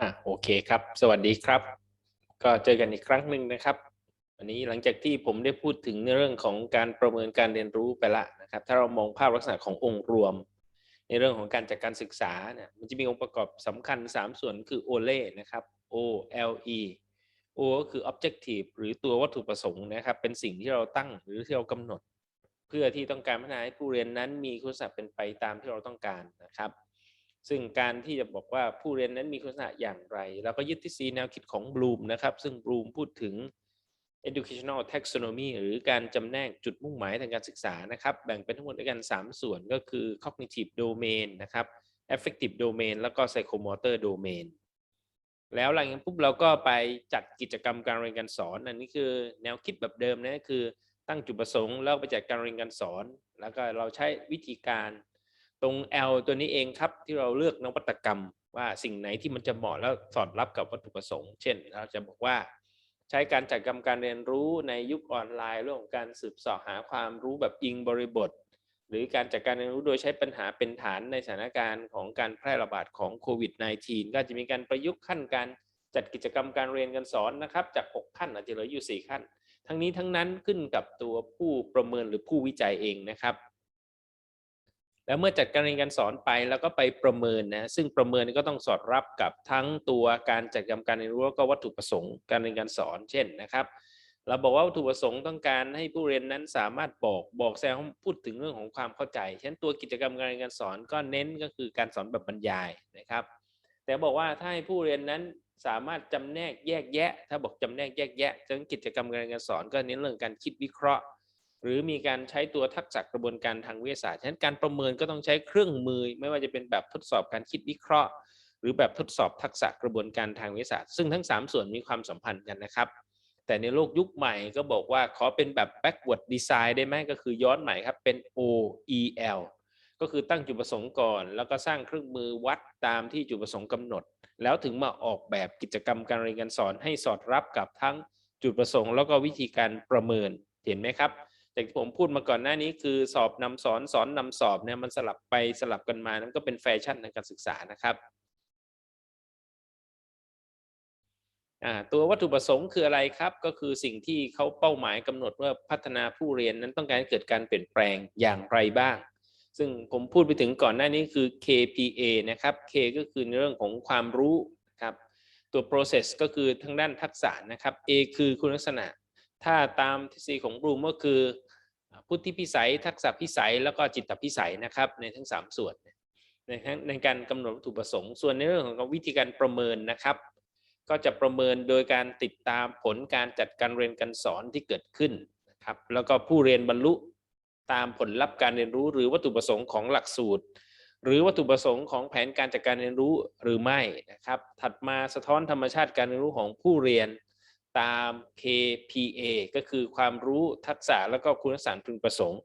อะโอเคครับ สวัสดีครับ ก็เจอกันอีกครั้งหนึ่งนะครับ วันนี้หลังจากที่ผมได้พูดถึงในเรื่องของการประเมินการเรียนรู้ไปละนะครับ ถ้าเรามองภาพลักษณะขององค์รวม ในเรื่องของการจัดการศึกษาเนี่ยมันจะมีองค์ประกอบสำคัญ 3 ส่วนคือ OLE นะครับ O L E O ก็คือ objective หรือตัววัตถุประสงค์นะครับ เป็นสิ่งที่เราตั้งหรือที่เรากำหนด เพื่อที่ต้องการพัฒนาให้ผู้เรียนนั้นมีคุณสมบัติเป็นไปตามที่เราต้องการนะครับ ซึ่งการที่จะบอกว่าผู้เรียนนั้นมีคุณสมบัติอย่างไร เราก็ยึดทฤษฎีแนวคิดของบลูมนะครับ ซึ่งบลูมพูดถึง educational taxonomy หรือการจำแนกจุดมุ่งหมายทางการศึกษานะครับ แบ่งเป็นทั้งหมดด้วยกัน 3 ส่วนก็คือ cognitive domain นะครับ affective domain แล้วก็ psychomotor domain แล้วหลังจากนั้นปุ๊บเราก็ไปจัดกิจกรรมการเรียนการสอน อันนี้คือแนวคิดแบบเดิมนะคือตั้งจุดประสงค์แล้วไปจัดการเรียนการสอน แล้วก็เราใช้วิธีการ รง L ตัวนี้เองครับที่เราเลือกนวัตกรรมว่าสิ่งไหนที่มันจะเหมาะแล้วสอดรับกับวัตถุประสงค์ เช่น เราจะบอกว่าใช้การจัดกรรมการเรียนรู้ในยุคออนไลน์เรื่องของการสืบสาะหาความรู้แบบอิงบริบท หรือการจัดการเรียนรู้โดยใช้ปัญหาเป็นฐานในสถานการณ์ของการแพร่ระบาดของโควิด -19 ก็จะมีการประยุกต์ขั้นการจัดกิจกรรมการเรียนการสอนนะครับ จาก 6 ขั้นอาจจะเหลืออยู่ 4 ขั้น ทั้งนี้ทั้งนั้นขึ้นกับตัวผู้ประเมินหรือผู้วิจัยเองนะครับ แล้วเมื่อจัดการเรียนการสอนไปแล้วก็ไปประเมินนะซึ่งประเมินก็ต้องสอดรับกับทั้งตัวการจัดกิจกรรมการเรียนรู้แล้วก็วัตถุประสงค์การเรียนการสอน เช่นนะครับเราบอกว่าวัตถุประสงค์ต้องการให้ผู้เรียนนั้นสามารถบอกบอกแสดงพูดถึงเรื่องของความเข้าใจเช่นตัวกิจกรรมการเรียนการสอนก็เน้นก็คือการสอนแบบบรรยายนะครับ แต่บอกว่าถ้าให้ผู้เรียนนั้นสามารถจำแนกแยกแยะ ถ้าบอกจำแนกแยกแยะจังกิจกรรมการเรียนการสอนก็เน้นเรื่องการคิดวิเคราะห์ หรือมีการใช้ตัวทักษะกระบวนการทางวิทยาศาสตร์ ฉะนั้นการประเมินก็ต้องใช้เครื่องมือ ไม่ว่าจะเป็นแบบทดสอบการคิดวิเคราะห์ หรือแบบทดสอบทักษะกระบวนการทางวิทยาศาสตร์ ซึ่งทั้ง 3 ส่วนมีความสัมพันธ์กันนะครับ แต่ในโลกยุคใหม่ก็บอกว่าขอเป็นแบบ backward design ได้ไหมก็คือย้อนใหม่ครับเป็น OEL ก็คือตั้งจุดประสงค์ก่อน แล้วก็สร้างเครื่องมือวัดตามที่จุดประสงค์กำหนด แล้วถึงมาออกแบบกิจกรรมการเรียนการสอนให้สอดรับกับทั้งจุดประสงค์ แล้วก็วิธีการประเมินเห็นไหมครับ จากที่ผมพูดมาก่อนหน้านี้คือสอบนำสอนสอนนำสอบเนี่ยมันสลับไปสลับกันมานั่นก็เป็นแฟชั่นในการศึกษานะครับตัววัตถุประสงค์คืออะไรครับ ก็คือสิ่งที่เขาเป้าหมายกำหนดว่าพัฒนาผู้เรียนนั้นต้องการเกิดการเปลี่ยนแปลงอย่างไรบ้าง ซึ่งผมพูดไปถึงก่อนหน้านี้คือ KPA นะครับ K ก็คือในเรื่องของความรู้ครับตัว process ก็คือทางด้านทักษะนะครับ A คือคุณลักษณะ ถ้าตามทฤษฎีของบลูมก็คือ พุทธิพิสัยทักษะพิสัยแล้วก็จิตพิสัยนะครับในทั้ง 3 ส่วนในในการกำหนดวัตถุประสงค์ ส่วนในเรื่องของวิธีการประเมินนะครับ ก็จะประเมินโดยการติดตามผลการจัดการเรียนการสอนที่เกิดขึ้นนะครับแล้วก็ผู้เรียนบรรลุตามผลลัพธ์การเรียนรู้ หรือวัตถุประสงค์ของหลักสูตร หรือวัตถุประสงค์ของแผนการจัดการเรียนรู้หรือไม่นะครับ ถัดมาสะท้อนธรรมชาติการเรียนรู้ของผู้เรียน ตาม KPA ก็คือความรู้ทักษะแล้วก็คุณลักษณะพึงประสงค์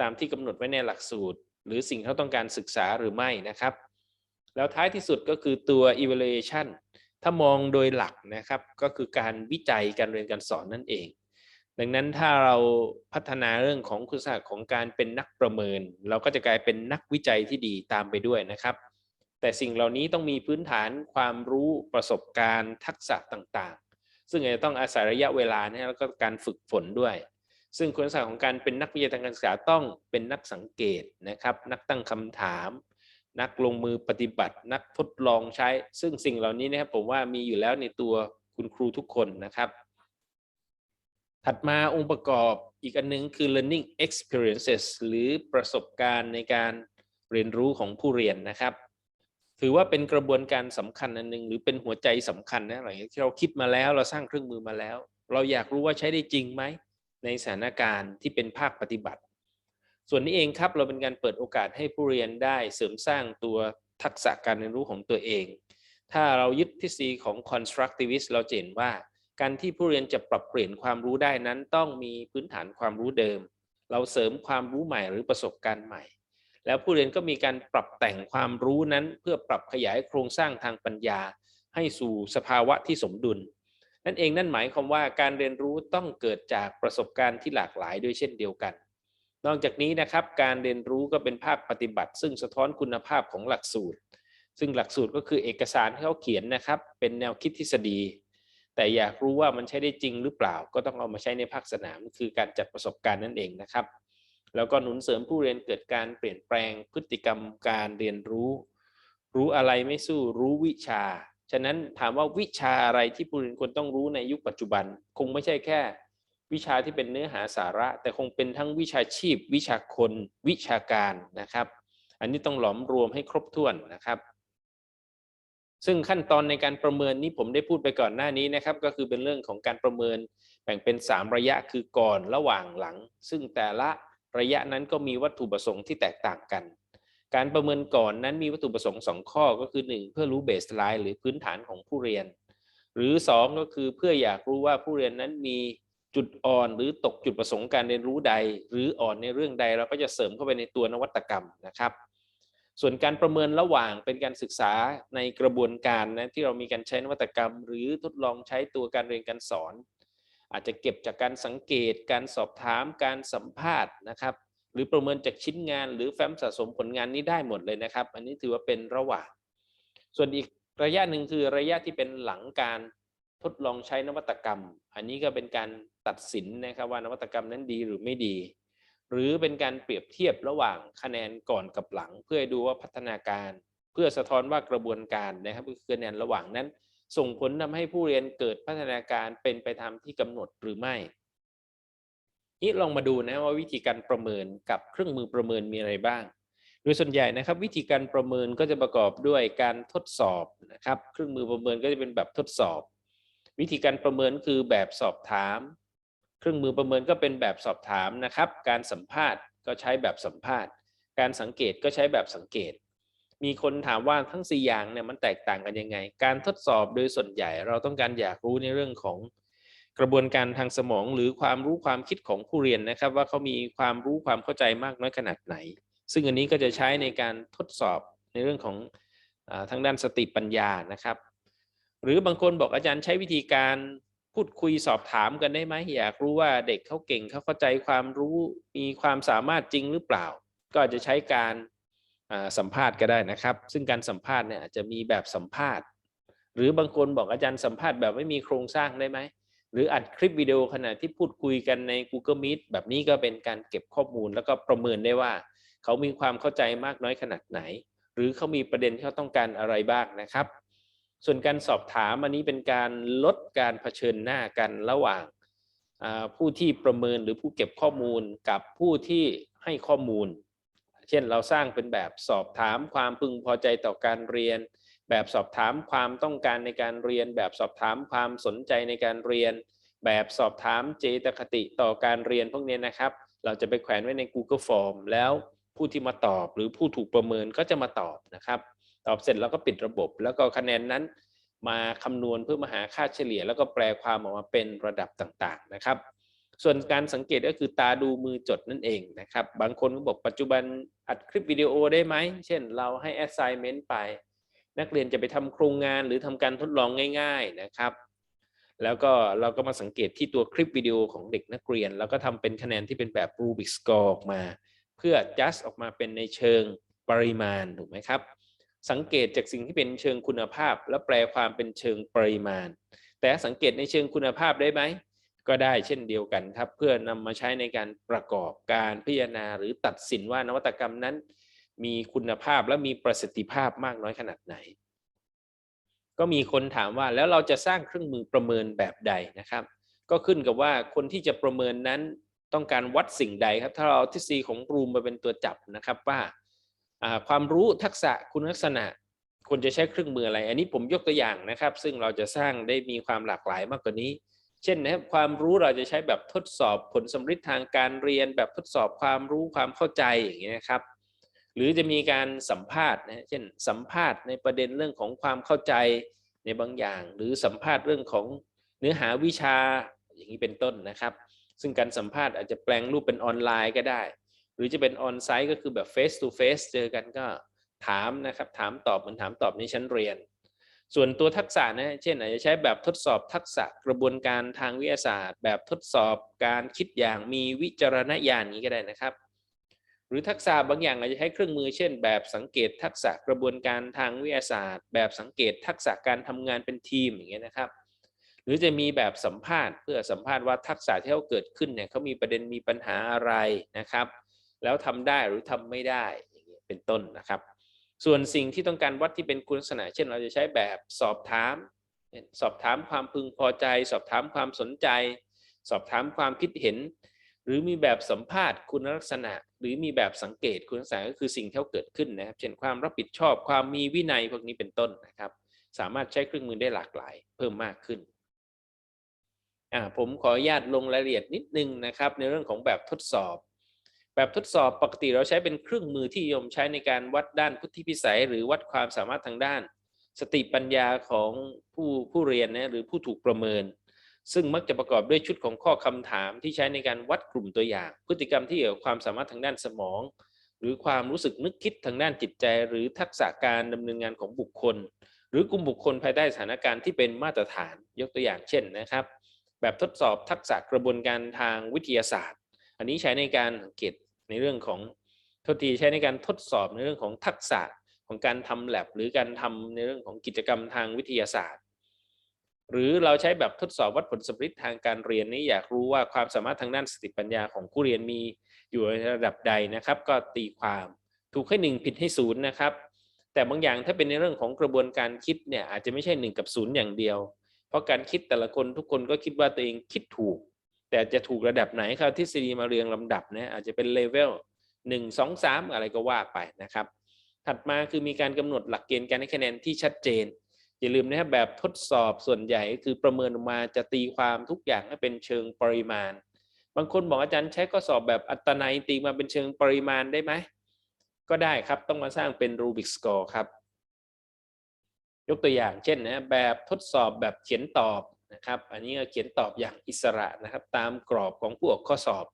ตามที่กำหนดไว้ในหลักสูตร หรือสิ่งที่เขาต้องการศึกษาหรือไม่นะครับ แล้วท้ายที่สุดก็คือตัว evaluation ถ้ามองโดยหลักนะครับก็คือการวิจัยการเรียนการสอนนั่นเอง ดังนั้นถ้าเราพัฒนาเรื่องของคุณสมบัติของการเป็นนักประเมิน เราก็จะกลายเป็นนักวิจัยที่ดีตามไปด้วยนะครับ แต่สิ่งเหล่านี้ต้องมีพื้นฐานความรู้ประสบการณ์ทักษะต่าง ซึ่งจะต้องอาศัยระยะเวลานะแล้วก็การฝึกฝนด้วย ซึ่งคุณสมบัติของการเป็นนักวิจัยทางการศึกษาต้องเป็นนักสังเกตนะครับ นักตั้งคำถาม นักลงมือปฏิบัติ นักทดลองใช้ ซึ่งสิ่งเหล่านี้นะครับผมว่ามีอยู่แล้วในตัวคุณครูทุกคนนะครับ ถัดมาองค์ประกอบอีกอันนึงคือ learning experiences หรือประสบการณ์ในการเรียนรู้ของผู้เรียนนะครับ ถือว่าเป็นกระบวนการสำคัญอันหนึ่งหรือเป็นหัวใจสำคัญนะอะไรที่เราคิดมาแล้วเราสร้างเครื่องมือมาแล้ว เราอยากรู้ว่าใช้ได้จริงไหมในสถานการณ์ที่เป็นภาคปฏิบัติ ส่วนนี้เองครับเราเป็นการเปิดโอกาสให้ผู้เรียนได้เสริมสร้างตัวทักษะการเรียนรู้ของตัวเอง ถ้าเรายึดทฤษฎีของ constructivist เราเห็นว่า การที่ผู้เรียนจะปรับเปลี่ยนความรู้ได้นั้นต้องมีพื้นฐานความรู้เดิม เราเสริมความรู้ใหม่หรือประสบการณ์ใหม่ แล้วผู้เรียนก็มีการปรับแต่งความรู้นั้นเพื่อปรับขยายโครงสร้างทางปัญญา ให้สู่สภาวะที่สมดุล นั่นเองนั่นหมายความว่าการเรียนรู้ต้องเกิดจากประสบการณ์ที่หลากหลายด้วยเช่นเดียวกัน นอกจากนี้นะครับการเรียนรู้ก็เป็นภาคปฏิบัติ ซึ่งสะท้อนคุณภาพของหลักสูตร ซึ่งหลักสูตรก็คือเอกสารที่เขาเขียนนะครับ เป็นแนวคิดทฤษฎี แต่อยากรู้ว่ามันใช้ได้จริงหรือเปล่า ก็ต้องเอามาใช้ในภาคสนาม คือการจัดประสบการณ์นั่นเองนะครับ แล้วก็หนุนเสริมผู้เรียนเกิดการเปลี่ยนแปลงพฤติกรรมการเรียนรู้ รู้อะไรไม่สู้รู้วิชา ฉะนั้นถามว่าวิชาอะไรที่ผู้เรียนควรต้องรู้ในยุคปัจจุบัน คงไม่ใช่แค่ วิชาที่เป็นเนื้อหาสาระ แต่คงเป็นทั้งวิชาชีพ วิชาคน วิชาการนะครับ อันนี้ต้องหลอมรวมให้ครบถ้วนนะครับ ซึ่งขั้นตอนในการประเมินนี้ผมได้พูดไปก่อนหน้านี้นะครับ ก็คือเป็นเรื่องของการประเมินแบ่งเป็น 3 ระยะคือก่อนระหว่างหลัง ซึ่งแต่ละ ระยะนั้นก็มีวัตถุประสงค์ที่แตกต่างกัน การประเมินก่อนนั้นมีวัตถุประสงค์ 2 ข้อก็คือ 1 เพื่อรู้เบสไลน์หรือพื้นฐานของผู้เรียน หรือ 2 ก็คือเพื่ออยากรู้ว่าผู้เรียนนั้นมีจุดอ่อนหรือตกจุดประสงค์การเรียนรู้ใด หรืออ่อนในเรื่องใดเราก็จะเสริมเข้าไปในตัวนวัตกรรมนะครับ ส่วนการประเมินระหว่างเป็นการศึกษาในกระบวนการนะที่เรามีการใช้นวัตกรรม หรือทดลองใช้ตัวการเรียนการสอน อาจจะเก็บจากการสังเกต การสอบถาม การสัมภาษณ์นะครับ หรือประเมินจากชิ้นงานหรือแฟ้มสะสมผลงานนี้ได้หมดเลยนะครับ อันนี้ถือว่าเป็นระหว่าง ส่วนอีกระยะหนึ่งคือระยะที่เป็นหลังการทดลองใช้นวัตกรรม อันนี้ก็เป็นการตัดสินนะครับว่านวัตกรรมนั้นดีหรือไม่ดี หรือเป็นการเปรียบเทียบระหว่างคะแนนก่อนกับหลัง เพื่อดูว่าพัฒนาการ เพื่อสะท้อนว่ากระบวนการนะครับคือคะแนนระหว่างนั้น ส่งผลทำให้ผู้เรียนเกิดพัฒนาการเป็นไปตามที่กำหนดหรือไม่ นี้ลองมาดูนะว่าวิธีการประเมินกับเครื่องมือประเมินมีอะไรบ้าง โดยส่วนใหญ่นะครับ วิธีการประเมินก็จะประกอบด้วยการทดสอบนะครับ เครื่องมือประเมินก็จะเป็นแบบทดสอบ วิธีการประเมินคือแบบสอบถาม เครื่องมือประเมินก็เป็นแบบสอบถามนะครับ การสัมภาษณ์ก็ใช้แบบสัมภาษณ์ การสังเกตก็ใช้แบบสังเกต มีคนถามว่าทั้ง 4 อย่างเนี่ยมันแตกต่างกันยังไง การทดสอบโดยส่วนใหญ่เราต้องการอยากรู้ในเรื่องของกระบวนการทางสมองหรือความรู้ความคิดของผู้เรียนนะครับ ว่าเขามีความรู้ความเข้าใจมากน้อยขนาดไหน ซึ่งอันนี้ก็จะใช้ในการทดสอบในเรื่องของอาทางด้านสติปัญญานะครับ หรือบางคนบอกอาจารย์ใช้วิธีการพูดคุยสอบถามกันได้ไหมอยากรู้ว่าเด็กเขาเก่งเขาเข้าใจความรู้มีความสามารถจริงหรือเปล่า ก็อาจจะใช้การ สัมภาษณ์ก็ได้นะครับ ซึ่งการสัมภาษณ์เนี่ยอาจจะมีแบบสัมภาษณ์ หรือบางคนบอกอาจารย์สัมภาษณ์แบบไม่มีโครงสร้างได้ไหม หรืออัดคลิปวิดีโอขณะที่พูดคุยกันใน Google Meet แบบนี้ก็เป็นการเก็บข้อมูลแล้วก็ประเมินได้ว่า เขามีความเข้าใจมากน้อยขนาดไหน หรือเขามีประเด็นที่เขาต้องการอะไรบ้างนะครับ ส่วนการสอบถามอันนี้เป็นการลดการเผชิญหน้ากันระหว่างผู้ที่ประเมินหรือผู้เก็บข้อมูลกับผู้ที่ให้ข้อมูล เช่นเราสร้างเป็นแบบสอบถามความพึงพอใจต่อการเรียน แบบสอบถามความต้องการในการเรียน แบบสอบถามความสนใจในการเรียน แบบสอบถามเจตคติต่อการเรียนพวกนี้นะครับ เราจะไปแขวนไว้ใน Google Form แล้วผู้ที่มาตอบหรือผู้ถูกประเมินก็จะมาตอบนะครับ ตอบเสร็จแล้วก็ปิดระบบ แล้วก็คะแนนนั้น มาคำนวณเพื่อมาหาค่าเฉลี่ย แล้วก็แปลความออกมาเป็นระดับต่างๆนะครับ ส่วนการสังเกตก็คือตาดูมือจดนั่นเองนะครับ บางคนก็บอกปัจจุบันอัดคลิปวิดีโอได้ไหม เช่นเราให้ assignment ไป นักเรียนจะไปทำโครงงานหรือทำการทดลองง่าย ๆนะครับ แล้วก็เราก็มาสังเกตที่ตัวคลิปวิดีโอของเด็กนักเรียน แล้วก็ทำเป็นคะแนนที่เป็นแบบ Rubik score ออกมา เพื่อ just ออกมาเป็นในเชิงปริมาณถูกไหมครับ สังเกตจากสิ่งที่เป็นเชิงคุณภาพ แล้วแปลความเป็นเชิงปริมาณ แต่สังเกตในเชิงคุณภาพได้ไหม ก็ได้เช่นเดียวกันครับเพื่อนำมาใช้ในการประกอบการพิจารณาหรือตัดสินว่านวัตกรรมนั้น มีคุณภาพและมีประสิทธิภาพมากน้อยขนาดไหน ก็มีคนถามว่าแล้วเราจะสร้างเครื่องมือประเมินแบบใดนะครับ ก็ขึ้นกับว่าคนที่จะประเมินนั้นต้องการวัดสิ่งใดครับ ถ้าเราทฤษฎีของรูมมาเป็นตัวจับนะครับว่าความรู้ทักษะคุณลักษณะควรจะใช้เครื่องมืออะไร อันนี้ผมยกตัวอย่างนะครับ ซึ่งเราจะสร้างได้มีความหลากหลายมากกว่านี้ เช่นนะครับความรู้เราจะใช้แบบทดสอบผลสำฤทธิ์ทางการเรียนแบบทดสอบความรู้ความเข้าใจอย่างนี้นะครับหรือจะมีการสัมภาษณ์นะเช่นสัมภาษณ์ในประเด็นเรื่องของความเข้าใจในบางอย่าง หรือสัมภาษณ์เรื่องของเนื้อหาวิชาอย่างนี้เป็นต้นนะครับ ซึ่งการสัมภาษณ์อาจจะแปลงรูปเป็นออนไลน์ก็ได้ หรือจะเป็นออนไซต์ก็คือแบบ face to face เจอกันก็ถามนะครับถามตอบเหมือนถามตอบในชั้นเรียน ส่วนตัวทักษะนะเช่นอาจจะใช้แบบทดสอบทักษะกระบวนการทางวิทยาศาสตร์ แบบทดสอบการคิดอย่างมีวิจารณญาณนี้ก็ได้นะครับ หรือทักษะบางอย่างอาจจะใช้เครื่องมือ เช่น แบบสังเกตทักษะกระบวนการทางวิทยาศาสตร์ แบบสังเกตทักษะการทำงานเป็นทีมอย่างเงี้ยนะครับ หรือจะมีแบบสัมภาษณ์เพื่อสัมภาษณ์ว่าทักษะที่เขาเกิดขึ้นเนี่ยเขามีประเด็นมีปัญหาอะไรนะครับ แล้วทำได้หรือทำไม่ได้อย่างเงี้ยเป็นต้นนะครับ ส่วนสิ่งที่ต้องการวัดที่เป็นคุณลักษณะ เช่นเราจะใช้แบบสอบถาม สอบถามความพึงพอใจ สอบถามความสนใจ สอบถามความคิดเห็น หรือมีแบบสัมภาษณ์คุณลักษณะ หรือมีแบบสังเกตคุณลักษณะก็คือสิ่งที่เกิดขึ้นนะครับ เช่นความรับผิดชอบความมีวินัยพวกนี้เป็นต้นนะครับ สามารถใช้เครื่องมือได้หลากหลาย เพิ่มมากขึ้นผมขออนุญาตลงรายละเอียดนิดนึงนะครับ ในเรื่องของแบบทดสอบ แบบทดสอบปกติเราใช้เป็นเครื่องมือที่ยมใช้ในการวัดด้านพุทธิพิสัย หรือวัดความสามารถทางด้าน สติปัญญาของผู้ผู้เรียนนะหรือผู้ถูกประเมิน ซึ่งมักจะประกอบด้วยชุดของข้อคำถามที่ใช้ในการวัดกลุ่มตัวอย่าง พฤติกรรมที่เกี่ยวกับความสามารถทางด้านสมอง หรือความรู้สึกนึกคิดทางด้านจิตใจ หรือทักษะการดำเนินงานของบุคคล หรือกลุ่มบุคคลภายใต้สถานการณ์ที่เป็นมาตรฐานยกตัวอย่างเช่นนะครับ แบบทดสอบทักษะกระบวนการทางวิทยาศาสตร์ อันนี้ใช้ในการสังเกต ในเรื่องของทษทีใช้ในการทดสอบในเรื่องของทักษะของการทำแลบหรือการทำในเรื่องของกิจกรรมทางวิทยาศาสตร์ หรือเราใช้แบบทดสอบวัดผลสำฤทธิ์ทางการเรียนนี้อยากรู้ว่าความสามารถทางด้านสติปัญญาของผู้เรียนมีอยู่ในระดับใดนะครับ ก็ตีความถูกให้หนึ่งผิดให้ศูนย์นะครับ แต่บางอย่างถ้าเป็นในเรื่องของกระบวนการคิดเนี่ยอาจจะไม่ใช่หนึ่งกับศูนย์อย่างเดียว เพราะการคิดแต่ละคนทุกคนก็คิดว่าตัวเองคิดถูก แต่จะถูกระดับไหนครับทฤษฎีมาเรียงลำดับนะอาจจะเป็นเลเวลหนึ่งสองสามอะไรก็ว่าไปนะครับ ถัดมาคือมีการกำหนดหลักเกณฑ์การให้คะแนนที่ชัดเจน อย่าลืมนะครับแบบทดสอบส่วนใหญ่คือประเมินออกมาจะตีความทุกอย่างให้เป็นเชิงปริมาณ บางคนบอกอาจารย์ใช้ข้อสอบแบบอัตนัยตีมาเป็นเชิงปริมาณได้ไหมก็ได้ครับต้องมาสร้างเป็นรูบิกสกอร์ครับ ยกตัวอย่างเช่นนะแบบทดสอบแบบเขียนตอบ นะครับ อันนี้เขียนตอบอย่างอิสระนะครับ ตามกรอบของผู้ออกข้อสอบ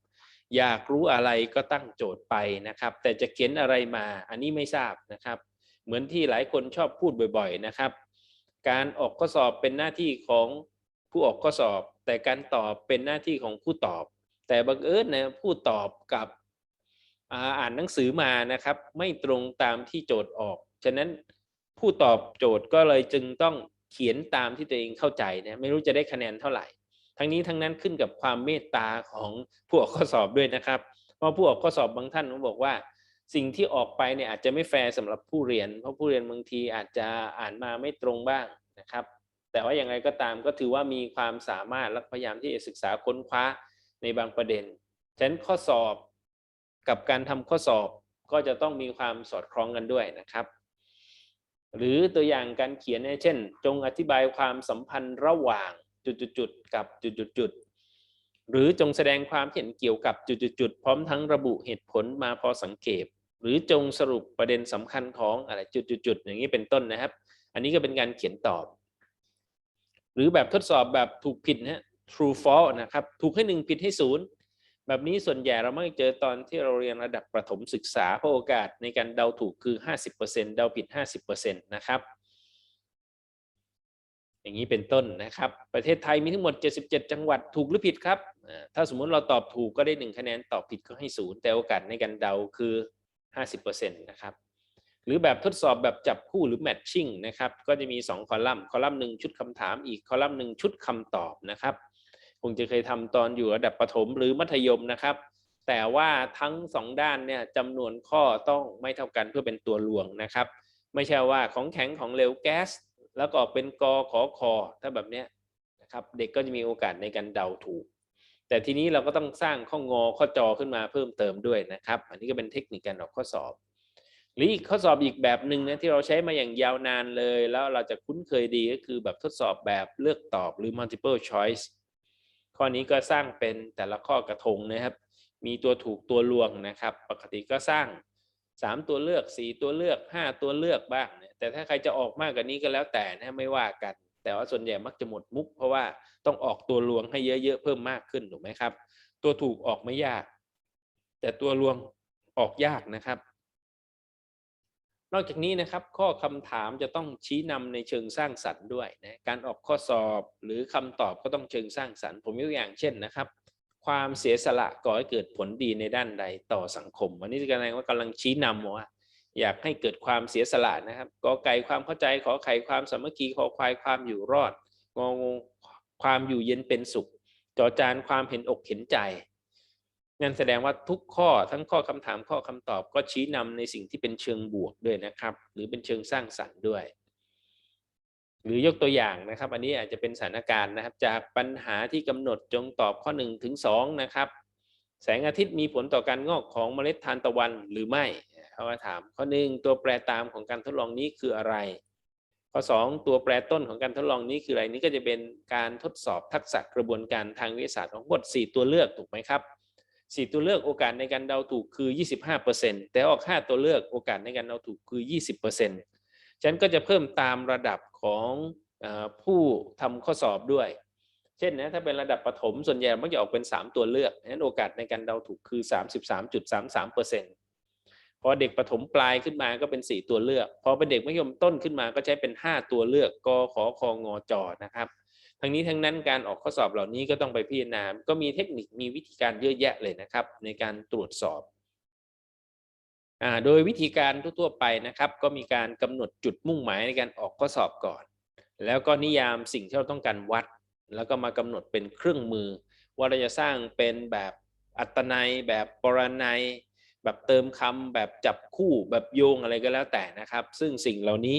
อยากรู้อะไรก็ตั้งโจทย์ไปนะครับ แต่จะเขียนอะไรมาอันนี้ไม่ทราบนะครับ เหมือนที่หลายคนชอบพูดบ่อยๆนะครับ การออกข้อสอบเป็นหน้าที่ของผู้ออกข้อสอบ แต่การตอบเป็นหน้าที่ของผู้ตอบ แต่บังเอิญนะผู้ตอบกับอ่านหนังสือมานะครับ ไม่ตรงตามที่โจทย์ออก ฉะนั้นผู้ตอบโจทย์ก็เลยจึงต้อง เขียนตามที่ตัวเองเข้าใจนะไม่รู้จะได้คะแนนเท่าไหร่ ทั้งนี้ทั้งนั้นขึ้นกับความเมตตาของผู้ออกข้อสอบด้วยนะครับ เพราะผู้ออกข้อสอบบางท่านเขาบอกว่า สิ่งที่ออกไปเนี่ยอาจจะไม่แฟร์สำหรับผู้เรียน เพราะผู้เรียนบางทีอาจจะอ่านมาไม่ตรงบ้างนะครับ แต่ว่าอย่างไรก็ตามก็ถือว่ามีความสามารถและพยายามที่จะศึกษาค้นคว้าในบางประเด็นฉะนั้นข้อสอบกับการทำข้อสอบก็จะต้องมีความสอดคล้องกันด้วยนะครับ หรือตัวอย่างการเขียนเนี่ยเช่น จงอธิบายความสัมพันธ์ระหว่างจุดๆกับจุดๆหรือจงแสดงความเห็นเกี่ยวกับจุดๆพร้อมทั้งระบุเหตุผลมาพอสังเกต หรือจงสรุปประเด็นสำคัญของอะไรจุดๆอย่างนี้เป็นต้นนะครับ อันนี้ก็เป็นการเขียนตอบ หรือแบบทดสอบแบบถูกผิดนะฮะ true false นะครับ ถูกให้หนึ่งผิดให้ศูนย์ แบบนี้ส่วนใหญ่เราไม่เจอตอนที่เราเรียนระดับประถมศึกษาเพราะโอกาสในการเดาถูกคือ 50%เดาผิด 50%นะครับอย่างนี้เป็นต้นนะครับ ประเทศไทยมีทั้งหมด 77 จังหวัดถูกหรือผิดครับ ถ้าสมมุติเราตอบถูกก็ได้ 1 คะแนนตอบผิดก็ให้ศูนย์แต่โอกาสในการเดาคือ 50%นะครับหรือแบบทดสอบแบบจับคู่หรือ matching นะครับก็จะมี 2 คอลัมน์คอลัมน์หนึ่งชุดคำถามอีกคอลัมน์หนึ่งชุดคำตอบนะครับ คงจะเคยทำตอนอยู่ระดับประถมหรือมัธยมนะครับ แต่ว่าทั้งสองด้านเนี่ยจำนวนข้อต้องไม่เท่ากันเพื่อเป็นตัวลวงนะครับ ไม่ใช่ว่าของแข็งของเหลวแก๊ส แล้วก็เป็นกอขอคอถ้าแบบเนี้ยนะครับเด็กก็จะมีโอกาสในการเดาถูก แต่ทีนี้เราก็ต้องสร้างข้องอข้อจอขึ้นมาเพิ่มเติมด้วยนะครับ อันนี้ก็เป็นเทคนิคการออกข้อสอบหรืออีกข้อสอบอีกแบบหนึ่งนะที่เราใช้มาอย่างยาวนานเลย แล้วเราจะคุ้นเคยดีก็คือแบบทดสอบแบบเลือกตอบหรือ multiple choice ข้อนี้ก็สร้างเป็นแต่ละข้อกระทงนะครับ มีตัวถูกตัวลวงนะครับ ปกติก็สร้าง 3 ตัวเลือก 4 ตัวเลือก 5 ตัวเลือกบ้างนะแต่ถ้าใครจะออกมากกว่านี้ก็แล้วแต่นะไม่ว่ากัน แต่ว่าส่วนใหญ่มักจะหมดมุก เพราะว่าต้องออกตัวลวงให้เยอะๆเพิ่มมากขึ้นถูกไหมครับ ตัวถูกออกไม่ยาก แต่ตัวลวงออกยากนะครับ นอกจากนี้นะครับข้อคำถามจะต้องชี้นำในเชิงสร้างสรรค์ด้วยนะการออกข้อสอบหรือคำตอบก็ต้องเชิงสร้างสรรค์ ผมยกตัวอย่างเช่นนะครับ ความเสียสละก่อให้เกิดผลดีในด้านใดต่อสังคมอันนี้แสดงว่ากำลังชี้นำว่าอยากให้เกิดความเสียสละนะครับกอไก่ความเข้าใจขอไข่ความสามัคคีขอควายความอยู่รอดงองูความอยู่เย็นเป็นสุข จอจานความเห็นอกเห็นใจ นั่นแสดงว่าทุกข้อทั้งข้อคำถามข้อคำตอบก็ชี้นำในสิ่งที่เป็นเชิงบวกด้วยนะครับ หรือเป็นเชิงสร้างสรรค์ด้วย หรือยกตัวอย่างนะครับ อันนี้อาจจะเป็นสถานการณ์นะครับ จากปัญหาที่กำหนดจงตอบข้อ1ถึง2นะครับ แสงอาทิตย์มีผลต่อการงอกของเมล็ดทานตะวันหรือไม่เขามาถาม ข้อหนึ่งตัวแปรตามของการทดลองนี้คืออะไร ข้อ 2 ตัวแปรต้นของการทดลองนี้คืออะไรนี่ก็จะเป็นการทดสอบทักษะกระบวนการทางวิทยาศาสตร์ของบท 4 ตัวเลือกถูกไหมครับ สี่ตัวเลือกโอกาสในการเดาถูกคือ 25%แต่ออก5ตัวเลือกโอกาสในการเดาถูกคือ 20%ฉันก็จะเพิ่มตามระดับของผู้ทำข้อสอบด้วย เช่นนะถ้าเป็นระดับประถมส่วนใหญ่มักจะออกเป็น 3 ตัวเลือกนั้นโอกาสในการเดาถูกคือ 33.33%พอเด็กประถมปลายขึ้นมาก็เป็น 4 ตัวเลือก พอเป็นเด็กมัธยมต้นขึ้นมาก็ใช้เป็น 5 ตัวเลือกกขอคงจนะครับ ทั้งนี้ทั้งนั้นการออกข้อสอบเหล่านี้ก็ต้องไปพิจารณา ก็มีเทคนิคมีวิธีการเยอะแยะเลยนะครับ ในการตรวจสอบอโดยวิธีการทั่วๆไปนะครับ ก็มีการกำหนดจุดมุ่งหมายในการออกข้อสอบก่อน แล้วก็นิยามสิ่งที่เราต้องการวัด แล้วก็มากำหนดเป็นเครื่องมือ ว่าเราจะสร้างเป็นแบบอัตนัย แบบปรนัย แบบเติมคำแบบจับคู่แบบโยงอะไรก็แล้วแต่นะครับ ซึ่งสิ่งเหล่านี้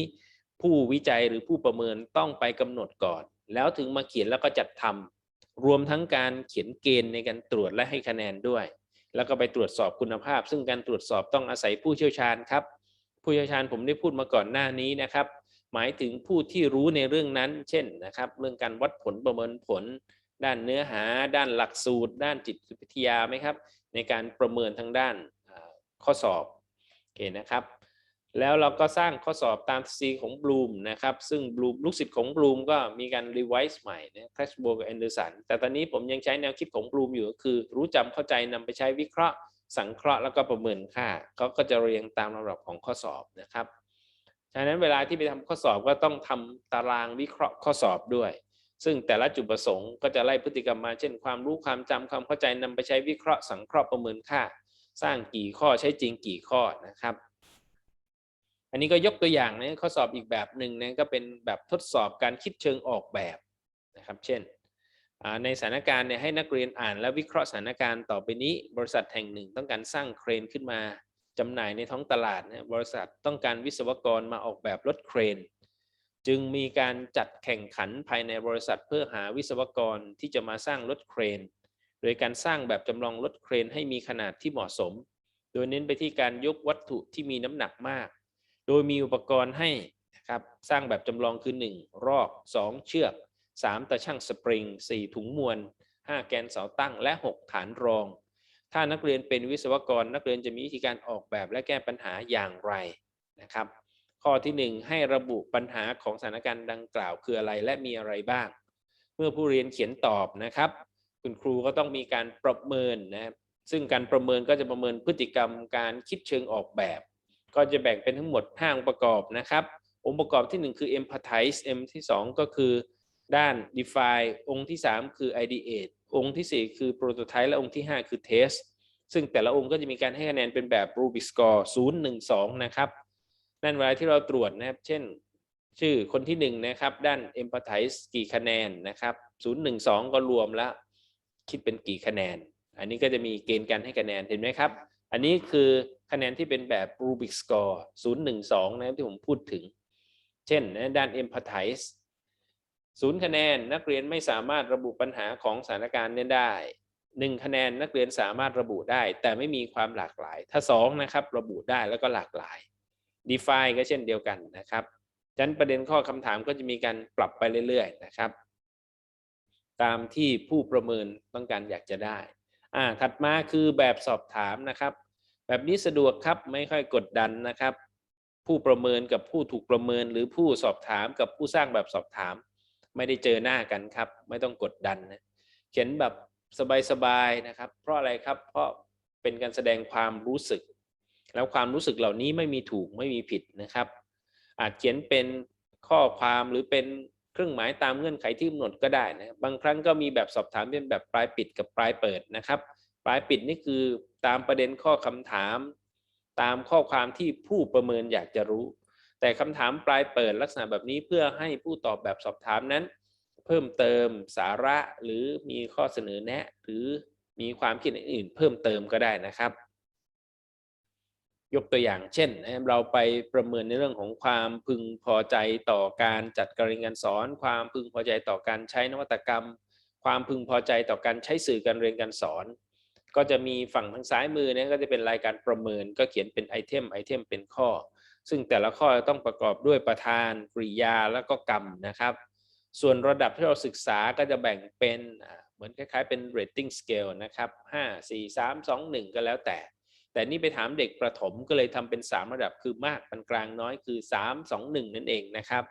ผู้วิจัยหรือผู้ประเมินต้องไปกำหนดก่อน แล้วถึงมาเขียนแล้วก็จัดทำรวมทั้งการเขียนเกณฑ์ในการตรวจและให้คะแนนด้วย แล้วก็ไปตรวจสอบคุณภาพ ซึ่งการตรวจสอบต้องอาศัยผู้เชี่ยวชาญครับ ผู้เชี่ยวชาญผมได้พูดมาก่อนหน้านี้นะครับ หมายถึงผู้ที่รู้ในเรื่องนั้น เช่นนะครับ เรื่องการวัดผลประเมินผล ด้านเนื้อหา ด้านหลักสูตร ด้านจิตวิทยาไหมครับ ในการประเมินทางด้านข้อสอบโอเคนะครับ แล้วเราก็สร้างข้อสอบตามทฤษฎีของบลูมนะครับ ซึ่งบลูมลูกศิษย์ของบลูมก็มีการรีไวซ์ใหม่นะคลาสโบกับแอนเดอร์สันแต่ตอนนี้ผมยังใช้แนวคิดของบลูมอยู่ก็คือ รู้จำเข้าใจนำไปใช้วิเคราะห์ สังเคราะห์แล้วก็ประเมินค่าเขาก็จะเรียงตามลำดับของข้อสอบนะครับฉะนั้นเวลาที่ไปทำข้อสอบก็ต้องทำตารางวิเคราะห์ข้อสอบด้วย ซึ่งแต่ละจุดประสงค์ก็จะไล่พฤติกรรมมาเช่น ความรู้ความจำความเข้าใจนำไปใช้วิเคราะห์สังเคราะห์ประเมินค่า สร้างกี่ข้อใช้จริงกี่ข้อนะครับ อันนี้ก็ยกตัวอย่างนะข้อสอบอีกแบบหนึ่งนะก็เป็นแบบทดสอบการคิดเชิงออกแบบนะครับ เช่นในสถานการณ์เนี่ยให้นักเรียนอ่านและวิเคราะห์สถานการณ์ต่อไปนี้ บริษัทแห่งหนึ่งต้องการสร้างเครนขึ้นมาจำหน่ายในท้องตลาดนะบริษัทต้องการวิศวกรมาออกแบบรถเครน จึงมีการจัดแข่งขันภายในบริษัทเพื่อหาวิศวกรที่จะมาสร้างรถเครน โดยการสร้างแบบจำลองรถเครนให้มีขนาดที่เหมาะสม โดยเน้นไปที่การยกวัตถุที่มีน้ำหนักมาก ดยมีอุปกรณ์ให้นะครับสร้างแบบจำลองคือ 1 รอก 2 เชือก 3 ตะช่างสปริง 4 ถุงมวล 5 แกนเสาตั้งและ 6 ฐานรอง ถ้านักเรียนเป็นวิศวกรนักเรียนจะมีวิธีการออกแบบและแก้ปัญหาอย่างไรนะครับ ข้อทีหนึ่1 ให้ระบุปัญหาของสถานการณ์ดังกล่าวคืออะไรและมีอะไรบ้าง เมื่อผู้เรียนเขียนตอบนะครับ คุณครูก็ต้องมีการประเมินนะซึ่งการประเมินก็จะประเมินพฤติกรรมการคิดเชิงออกแบบ ก็จะแบ่งเป็นทั้งหมด5องค์ประกอบนะครับ องค์ประกอบทีหนึ่1 คือ empathize M ที่ 2 ก็คือด้าน define องค์ที่ 3 คือ ideate องค์ทีสี่ 4 คือ prototype และองค์ที่ 5 คือ test ซึ่งแต่ละองค์ก็จะมีการให้คะแนนเป็นแบบ Rubik score 0 1 2 นะครับ นั่นเวลาที่เราตรวจนะครับ เช่น ชื่อคนที่ 1 นะครับ ด้าน empathize กี่คะแนนนะครับ 0 1 2 ก็รวมแล้ว คิดเป็นกี่คะแนน อันนี้ก็จะมีเกณฑ์การให้คะแนนเห็นไหมครับ อันนี้คือ คะแนนที่เป็นแบบ Rubik score 0 1 2 นะครับที่ผมพูดถึง เช่นนะด้าน empathize ศูนย์คะแนนนักเรียนไม่สามารถระบุปัญหาของสถานการณ์นี้ได้หนึ่งคะแนนนักเรียนสามารถระบุได้ แต่ไม่มีความหลากหลาย ถ้าสองนะครับระบุได้แล้วก็หลากหลาย define ก็เช่นเดียวกันนะครับฉะนั้นประเด็นข้อคำถามก็จะมีการปรับไปเรื่อยๆนะครับ ตามที่ผู้ประเมินต้องการอยากจะได้อ่าถัดมาคือแบบสอบถามนะครับ แบบนี้สะดวกครับไม่ค่อยกดดันนะครับ ผู้ประเมินกับผู้ถูกประเมินหรือผู้สอบถามกับผู้สร้างแบบสอบถาม ไม่ได้เจอหน้ากันครับ ไม่ต้องกดดันนะเขียนแบบสบายๆนะครับ เพราะอะไรครับเพราะเป็นการแสดงความรู้สึก แล้วความรู้สึกเหล่านี้ไม่มีถูกไม่มีผิดนะครับ อาจเขียนเป็นข้อความหรือเป็นเครื่องหมายตามเงื่อนไขที่กำหนดก็ได้นะบางครั้งก็มีแบบสอบถามเป็นแบบปลายปิดกับปลายเปิดนะครับ ปลายปิดนี่คือตามประเด็นข้อคำถาม ตามข้อความที่ผู้ประเมินอยากจะรู้ แต่คำถามปลายเปิดลักษณะแบบนี้เพื่อให้ผู้ตอบแบบสอบถามนั้น เพิ่มเติมสาระหรือมีข้อเสนอแนะ หรือมีความคิดอื่นเพิ่มเติมก็ได้นะครับ ยกตัวอย่างเช่น เราไปประเมินในเรื่องของความพึงพอใจต่อการจัดการเรียนการสอน ความพึงพอใจต่อการใช้นวัตกรรม ความพึงพอใจต่อการใช้สื่อการเรียนการสอน ก็จะมีฝั่งทางซ้ายมือเนี่ยก็จะเป็นรายการประเมินก็เขียนเป็นไอเทมไอเทมเป็นข้อ ซึ่งแต่ละข้อต้องประกอบด้วยประธานกริยาแล้วก็กรรมนะครับ ส่วนระดับที่เราศึกษาก็จะแบ่งเป็นเหมือนคล้ายๆเป็น rating scale นะครับ 5 4 3 2 1 ก็แล้วแต่ แต่นี่ไปถามเด็กประถมก็เลยทำเป็น 3 ระดับคือมากปานกลางน้อยคือ 3 2 1 นั่นเองนะครับ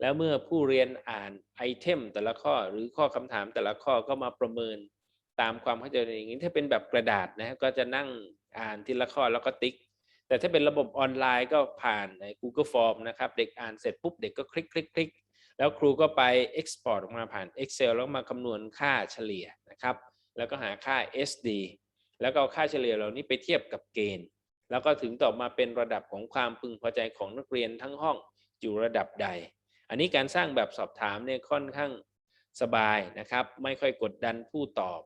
แล้วเมื่อผู้เรียนอ่านไอเทมแต่ละข้อหรือข้อคำถามแต่ละข้อก็มาประเมิน ตามความเข้าใจอย่างนี้ถ้าเป็นแบบกระดาษนะก็จะนั่งอ่านทีละข้อแล้วก็ติ๊ก แต่ถ้าเป็นระบบออนไลน์ก็ผ่านใน Google Form นะครับ เด็กอ่านเสร็จปุ๊บเด็กก็คลิกคลิกคลิกแล้วครูก็ไป Export ออกมาผ่าน Excel แล้วมาคำนวณค่าเฉลี่ยนะครับ แล้วก็หาค่า SD แล้วก็เอาค่าเฉลี่ยเหล่านี้ไปเทียบกับเกณฑ์ แล้วก็ถึงต่อมาเป็นระดับของความพึงพอใจของนักเรียนทั้งห้องอยู่ระดับใด อันนี้การสร้างแบบสอบถามเนี่ยค่อนข้างสบายนะครับ ไม่ค่อยกดดันผู้ตอบ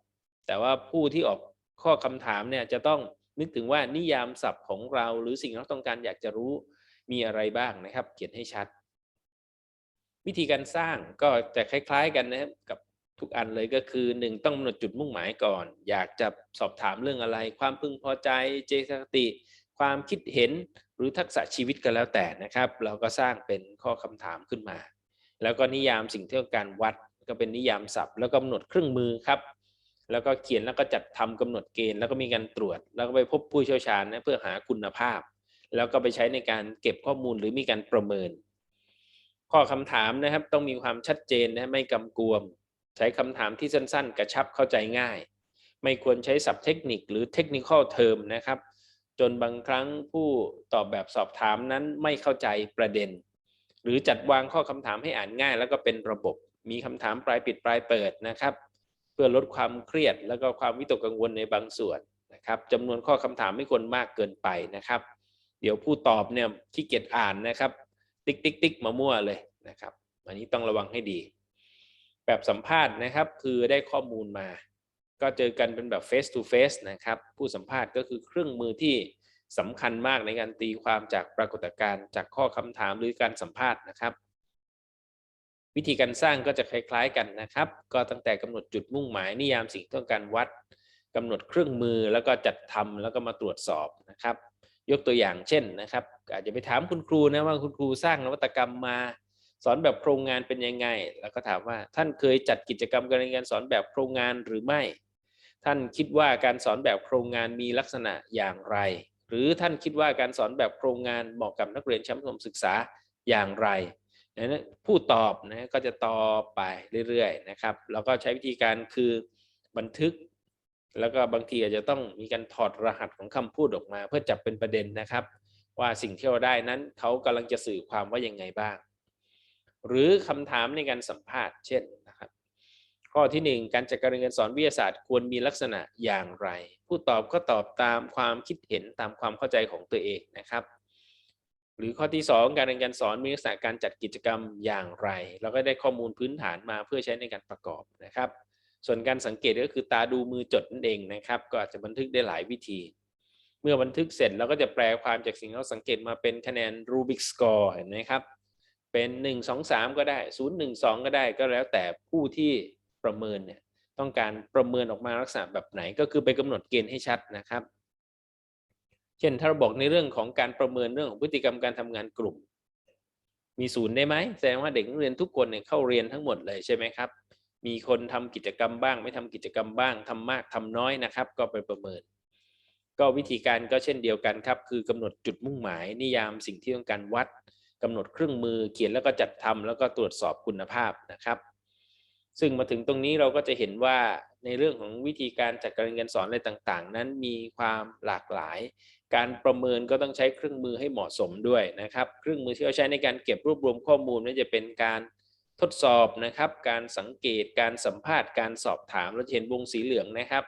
แต่ว่าผู้ที่ออกข้อคำถามเนี่ยจะต้องนึกถึงว่านิยามศัพท์ของเรา หรือสิ่งที่เราต้องการอยากจะรู้มีอะไรบ้างนะครับ เขียนให้ชัด วิธีการสร้างก็จะคล้าย ๆ กันนะครับกับทุกอันเลยก็คือ 1 ต้องกำหนดจุดมุ่งหมายก่อน อยากจะสอบถามเรื่องอะไร ความพึงพอใจเจตคติ ความคิดเห็นหรือทักษะชีวิตก็แล้วแต่นะครับ เราก็สร้างเป็นข้อคำถามขึ้นมา แล้วก็นิยามสิ่งที่ต้องการวัดก็เป็นนิยามศัพท์ แล้วก็กำหนดเครื่องมือครับ แล้วก็เขียนแล้วก็จัดทำกำหนดเกณฑ์แล้วก็มีการตรวจ แล้วก็ไปพบผู้เชี่ยวชาญนะเพื่อหาคุณภาพ แล้วก็ไปใช้ในการเก็บข้อมูลหรือมีการประเมิน ข้อคำถามนะครับต้องมีความชัดเจนนะไม่กำกวม ใช้คำถามที่สั้นๆ กระชับเข้าใจง่าย ไม่ควรใช้ศัพท์เทคนิคหรือเทคนิคอลเทอมนะครับ จนบางครั้งผู้ตอบแบบสอบถามนั้นไม่เข้าใจประเด็น หรือจัดวางข้อคำถามให้อ่านง่าย แล้วก็เป็นระบบ มีคำถามปลายปิดปลายเปิดนะครับ พื่อลดความเครียดแล้วก็ความวิตกกังวลในบางส่วนนะครับจำนวนข้อคำถามไม่ควรมากเกินไปนะครับ เดี๋ยวผู้ตอบเนี่ยขี้เกียจอ่านนะครับ ติ๊กติ๊กติ๊กมามั่วเลยนะครับอันนี้ต้องระวังให้ดี แบบสัมภาษณ์นะครับ คือได้ข้อมูลมา ก็เจอกันเป็นแบบ face to face นะครับ ผู้สัมภาษณ์ก็คือเครื่องมือที่สำคัญมากในการตีความจากปรากฏการณ์จากข้อคำถามหรือการสัมภาษณ์นะครับ วิธีการสร้างก็จะคล้ายๆกันนะครับ ก็ตั้งแต่กำหนดจุดมุ่งหมายนิยามสิ่งต้องการวัดกำหนดเครื่องมือแล้วก็จัดทำแล้วก็มาตรวจสอบนะครับ ยกตัวอย่างเช่นนะครับอาจจะไปถามคุณครูนะว่าคุณครูสร้างนวัตกรรมมา สอนแบบโครงงานเป็นยังไง แล้วก็ถามว่าท่านเคยจัดกิจกรรมการเรียนการสอนแบบโครงงานหรือไม่ ท่านคิดว่าการสอนแบบโครงงานมีลักษณะอย่างไร หรือท่านคิดว่าการสอนแบบโครงงานเหมาะกับนักเรียนชั้นประถมศึกษาอย่างไร ผู้ตอบนะก็จะตอบไปเรื่อยๆนะครับ แล้วก็ใช้วิธีการคือบันทึก แล้วก็บางทีอาจจะต้องมีการถอดรหัสของคำพูดออกมา เพื่อจับเป็นประเด็นนะครับ ว่าสิ่งที่เราได้นั้นเขากำลังจะสื่อความว่ายังไงบ้าง หรือคำถามในการสัมภาษณ์เช่นนะครับ ข้อที่ 1 การจัดการเรียนการสอนวิทยาศาสตร์ควรมีลักษณะอย่างไร ผู้ตอบก็ตอบตามความคิดเห็นตามความเข้าใจของตัวเองนะครับ หรือข้อที่ 2 การเรียนการสอนมีลักษณะการจัดกิจกรรมอย่างไร เราก็ได้ข้อมูลพื้นฐานมาเพื่อใช้ในการประกอบนะครับ ส่วนการสังเกตก็คือตาดูมือจดนั่นเองนะครับ ก็อาจจะบันทึกได้หลายวิธี เมื่อบันทึกเสร็จเราก็จะแปลความจากสิ่งที่เราสังเกตมาเป็นคะแนน Rubik score เห็นไหมครับ เป็น 1 2 3 ก็ได้ 0 1 2 ก็ได้ก็แล้วแต่ผู้ที่ประเมินเนี่ยต้องการประเมินออกมาลักษณะแบบไหนก็คือไปกำหนดเกณฑ์ให้ชัดนะครับ เช่นถ้าเราบอกในเรื่องของการประเมินเรื่องของพฤติกรรมการทำงานกลุ่ม มีศูนย์ได้ไหมแสดงว่าเด็กนักเรียนทุกคนเนี่ยเข้าเรียนทั้งหมดเลยใช่ไหมครับ มีคนทำกิจกรรมบ้าง ไม่ทำกิจกรรมบ้างทำมากทำน้อยนะครับ ก็ไปประเมิน ก็วิธีการก็เช่นเดียวกันครับ คือกำหนดจุดมุ่งหมาย นิยามสิ่งที่ต้องการวัดกำหนดเครื่องมือเขียนแล้วก็จัดทำแล้วก็ตรวจสอบคุณภาพนะครับ ซึ่งมาถึงตรงนี้เราก็จะเห็นว่าในเรื่องของวิธีการจัดการเรียนการสอนอะไรต่างๆ นั้นมีความหลากหลาย การประเมินก็ต้องใช้เครื่องมือให้เหมาะสมด้วยนะครับ เครื่องมือที่เราใช้ในการเก็บรวบรวมข้อมูลไม่ว่าจะเป็นการทดสอบนะครับ การสังเกต การสัมภาษณ์ การสอบถามเราจะเห็นวงสีเหลืองนะครับ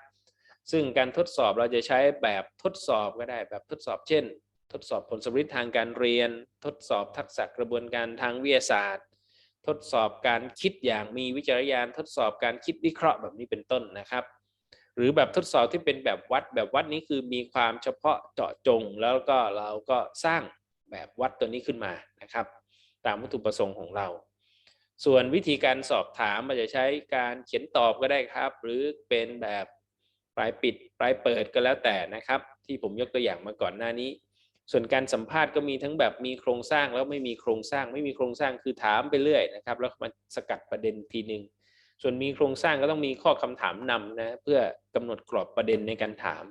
ซึ่งการทดสอบเราจะใช้แบบทดสอบก็ได้แบบทดสอบเช่น ทดสอบผลสำลิดทางการเรียน ทดสอบทักษะกระบวนการทางวิทยาศาสตร์ ทดสอบการคิดอย่างมีวิจารณญาณทดสอบการคิดวิเคราะห์แบบนี้เป็นต้นนะครับ หรือแบบทดสอบที่เป็นแบบวัดแบบวัดนี้คือมีความเฉพาะเจาะจง แล้วก็เราก็สร้างแบบวัดตัวนี้ขึ้นมานะครับ ตามวัตถุประสงค์ของเรา ส่วนวิธีการสอบถามมันจะใช้การเขียนตอบก็ได้ครับ หรือเป็นแบบปลายปิดปลายเปิดก็แล้วแต่นะครับ ที่ผมยกตัวอย่างมาก่อนหน้านี้ ส่วนการสัมภาษณ์ก็มีทั้งแบบมีโครงสร้างแล้วไม่มีโครงสร้าง ไม่มีโครงสร้างคือถามไปเรื่อยนะครับ แล้วมาสกัดประเด็นทีหนึ่งส่วนมีโครงสร้างก็ต้องมีข้อคำถามนำนะเพื่อกำหนดกรอบประเด็นในการถาม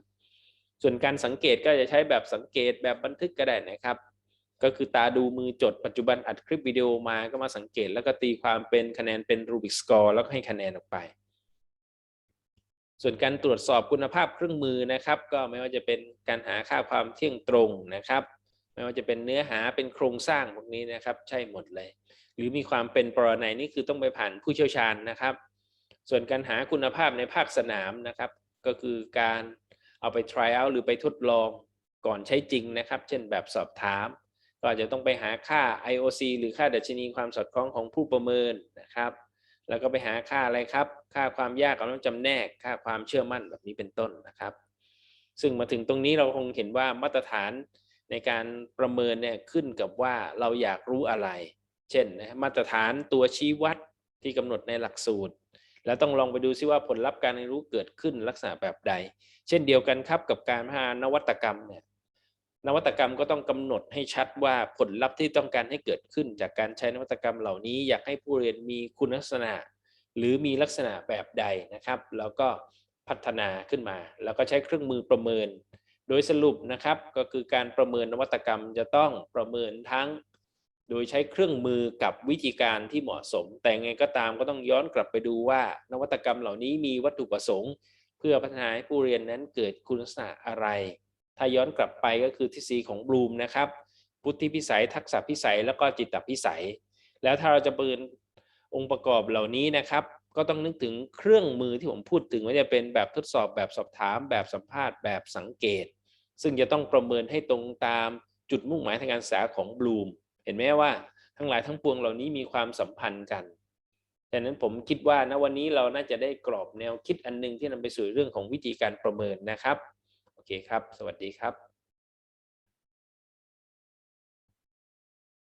ส่วนการสังเกตก็จะใช้แบบสังเกตแบบบันทึกก็ได้นะครับ ก็คือตาดูมือจดปัจจุบันอัดคลิปวิดีโอมาก็มาสังเกต แล้วก็ตีความเป็นคะแนนเป็นรูบิกสกอร์แล้วก็ให้คะแนนออกไป ส่วนการตรวจสอบคุณภาพเครื่องมือนะครับ ก็ไม่ว่าจะเป็นการหาค่าความเที่ยงตรงนะครับ ไม่ว่าจะเป็นเนื้อหาเป็นโครงสร้างพวกนี้นะครับ ใช่หมดเลย หรือมีความเป็นปรนัยนี่คือต้องไปผ่านผู้เชี่ยวชาญนะครับ ส่วนการหาคุณภาพในภาคสนามนะครับ ก็คือการเอาไป try out หรือไปทดลองก่อนใช้จริงนะครับ เช่นแบบสอบถาม ก็อาจจะต้องไปหาค่า IOC หรือค่าดัชนีความสอดคล้องของผู้ประเมินนะครับ แล้วก็ไปหาค่าอะไรครับ ค่าความยากของน้ำจำแนก ค่าความเชื่อมั่นแบบนี้เป็นต้นนะครับ ซึ่งมาถึงตรงนี้เราคงเห็นว่ามาตรฐานในการประเมินเนี่ยขึ้นกับว่าเราอยากรู้อะไร เช่นนะมาตรฐานตัวชี้วัดที่กำหนดในหลักสูตร แล้วต้องลองไปดูซิว่าผลลัพธ์การเรียนรู้เกิดขึ้นลักษณะแบบใด เช่นเดียวกันครับกับการพัฒนานวัตกรรมเนี่ย นวัตกรรมก็ต้องกำหนดให้ชัดว่าผลลัพธ์ที่ต้องการให้เกิดขึ้น จากการใช้นวัตกรรมเหล่านี้ อยากให้ผู้เรียนมีคุณลักษณะ หรือมีลักษณะแบบใดนะครับ แล้วก็พัฒนาขึ้นมา แล้วก็ใช้เครื่องมือประเมิน โดยสรุปนะครับก็คือการประเมินนวัตกรรมจะต้องประเมินทั้ง โดยใช้เครื่องมือกับวิธีการที่เหมาะสม แต่ไงก็ตามก็ต้องย้อนกลับไปดูว่า นวัตกรรมเหล่านี้มีวัตถุประสงค์ เพื่อพัฒนาให้ผู้เรียนนั้นเกิดคุณลักษณะอะไร ถ้าย้อนกลับไปก็คือทฤษฎีของบลูมนะครับ พุทธิพิสัย ทักษะพิสัย แล้วก็จิตตพิสัย แล้วถ้าเราจะเปิดองค์ประกอบเหล่านี้นะครับ ก็ต้องนึกถึงเครื่องมือที่ผมพูดถึงว่าจะเป็นแบบทดสอบแบบสอบถาม แบบสัมภาษณ์แบบสังเกต ซึ่งจะต้องประเมินให้ตรงตามจุดมุ่งหมายทางการศึกษาของบลูมเห็นไหมว่าทั้งหลายทั้งปวงเหล่านี้มีความสัมพันธ์กันดังนั้นผมคิดว่าณวันนี้เราน่าจะได้กรอบแนวคิดอันหนึงที่นำไปสู่เรื่องของวิธีการประเมินนะครับ เคครับ สวัสดีครับ